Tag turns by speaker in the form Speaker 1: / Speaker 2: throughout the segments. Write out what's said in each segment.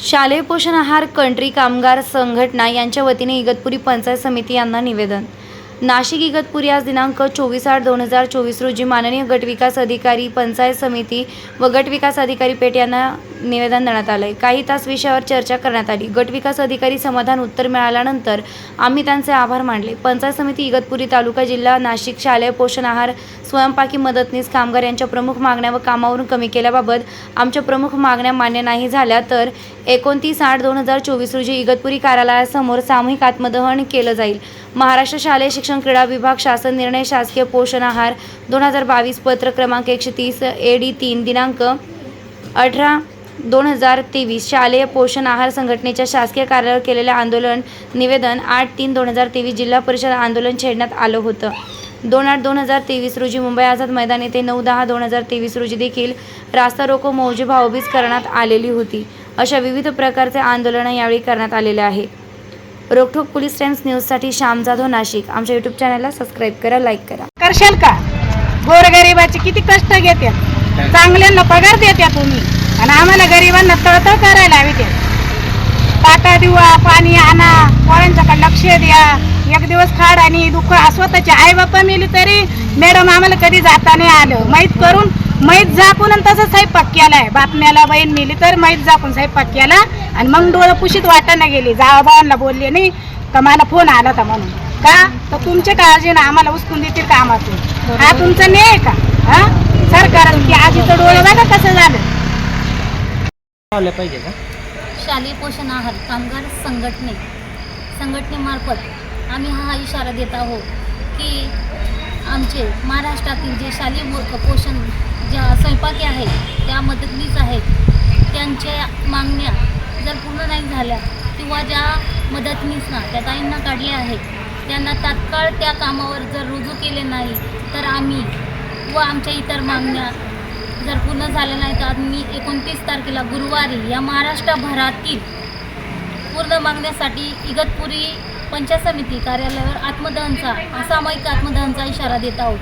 Speaker 1: शालेय पोषण आहार कंट्री कामगार संघटना यांच्या वतीने इगतपुरी पंचायत समिती यांना निवेदन. नाशिक इगतपुरी आज दिनांक चोवीस आठ दोन हजार चोवीस रोजी माननीय गटविकास अधिकारी पंचायत समिती व गटविकास अधिकारी पेठ यांना निवेदन देण्यात आले काही तास विषयावर चर्चा करण्यात आली. गटविकास अधिकारी समाधान उत्तर मिळाल्यानंतर आम्ही त्यांचे आभार मानले. पंचायत समिती इगतपुरी तालुका जिल्हा नाशिक शालेय पोषण आहार स्वयंपाकी मदतनीस कामगार यांच्या प्रमुख मागण्या व कामावरून कमी केल्याबाबत आमच्या प्रमुख मागण्या मान्य नाही झाल्या तर एकोणतीस आठ दोन हजार चोवीस रोजी इगतपुरी कार्यालयासमोर सामूहिक आत्मदहन केलं जाईल. महाराष्ट्र शालेय शिक्षण क्रीडा विभाग शासन निर्णय शासकीय पोषण आहार दोन हजार बावीस पत्र क्रमांक एकशे तीस ए डी तीन दिनांक अठरा दोन हजार तेवीस शालेय पोषण आहार संघटनेच्या शासकीय कार्यालयावर केलेले आंदोलन निवेदन आठ तीन दोन हजार तेवीस जिल्हा परिषद आंदोलन छेडण्यात आलं होतं. दोन आठ दोन हजार तेवीस रोजी मुंबई आझाद मैदान येथे नऊ दहा दोन हजार तेवीस रोजी देखील रास्ता रोको मौजे भाऊबीज करण्यात आलेली होती. अशा विविध प्रकारचे आंदोलनं यावेळी करण्यात आलेले आहे. रोकठोक पोलीस टाइम्स न्यूजसाठी श्याम जाधव नाशिक. आमच्या यूट्यूब चॅनलला सबस्क्राईब करा लाईक करा.
Speaker 2: करशाल का? गोरगरिबाचे किती कष्ट घेत्या चांगल्यांना पगार देत्या तुम्ही. आणि आम्हाला गरिबांना तळतळ करायला हवी ते. टाटा दिवा पाणी आणा पोळ्यांच्याकडे लक्ष द्या. एक दिवस खाड आणि दुःख स्वतःची आई बाप्पा मेली तरी मॅडम आम्हाला कधी जाता नाही आलं. माहीत करून माहीत झाकून आणि तसं स्वयंपाक केलाय बातम्याला बहीण मेली तर माहीत झाकून स्वयंपाक केला आणि मग डोळं पुशीत वाटायला गेली. जावाबावांना बोलले नाही तर मला फोन आला होता म्हणून. का? तर तुमच्या काळजीनं आम्हाला उचकून देतील कामातून. हा तुमचा न्याय का हा सरकार की आजीचं डोळं बघा कसं झालं
Speaker 3: लावल्या पाहिजे का?
Speaker 4: शालेय पोषण आहार कामगार संघटने संघटनेमार्फत आम्ही हा इशारा देत आहोत की आमचे महाराष्ट्रातील जे शालेय मो- पोषण ज्या स्वयंपाकी आहेत त्या मदतनीस आहेत त्यांच्या मागण्या जर पूर्ण नाही झाल्या किंवा ज्या मदतनीसना त्या ताईंना काढल्या आहेत त्यांना तात्काळ त्या कामावर जर रुजू केले नाही तर आम्ही व आमच्या इतर मागण्या जर पूर्ण झालं नाही तर मी एकोणतीस तारखेला गुरुवारी या महाराष्ट्रभरातील पूर्ण मागण्यासाठी इगतपुरी पंचायत समिती कार्यालयावर आत्मदहनचा असामायिक आत्मदहनचा इशारा देत आहोत.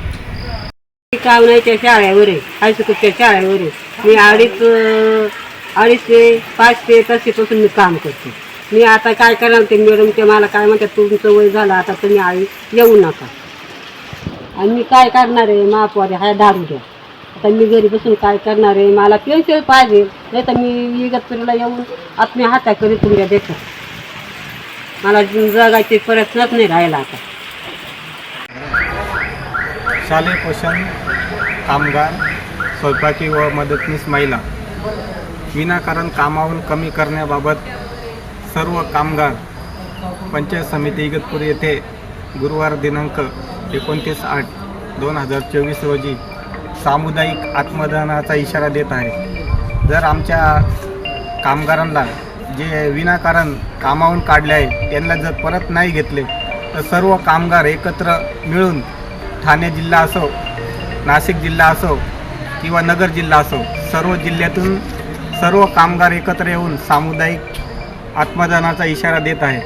Speaker 5: कावण्याच्या शाळेवर आहे हायस्कूलच्या शाळेवर आहे मी अडीच अडीचशे अडीच ते पाच ते तशीपासून मी काम करते. मी आता काय करणार ते मॅडम ते मला काय म्हणतात तुमचं वय झालं आता तुम्ही आई येऊ नका. आणि मी काय करणार आहे महापौर हा दारू द्या. आता मी घरी बसून काय करणार आहे? मला पेन्शन पाहिजे नाही तर मी इगतपुरीला येऊन आत्महत्या करी तुमच्या देतात मला जगायचे प्रयत्नच नाही राहिला आता.
Speaker 6: शालेय पोषण कामगार स्वयंपाकी व मदतनीस महिला. विनाकारण कामाहून कमी करण्याबाबत सर्व कामगार पंचायत समिती इगतपुरी येथे गुरुवार दिनांक एकोणतीस आठ दोन हजार चोवीस रोजी सामुदायिक आत्मदानाचा इशारा देत आहे. जर आमच्या कामगारांना जे विनाकारण कामावून काढले आहे त्यांना जर परत नाही घेतले तर सर्व कामगार एकत्र मिळून ठाणे जिल्हा असो नाशिक जिल्हा असो किंवा नगर जिल्हा असो सर्व जिल्ह्यातून सर्व कामगार एकत्र येऊन सामुदायिक आत्मदानाचा इशारा देत आहे.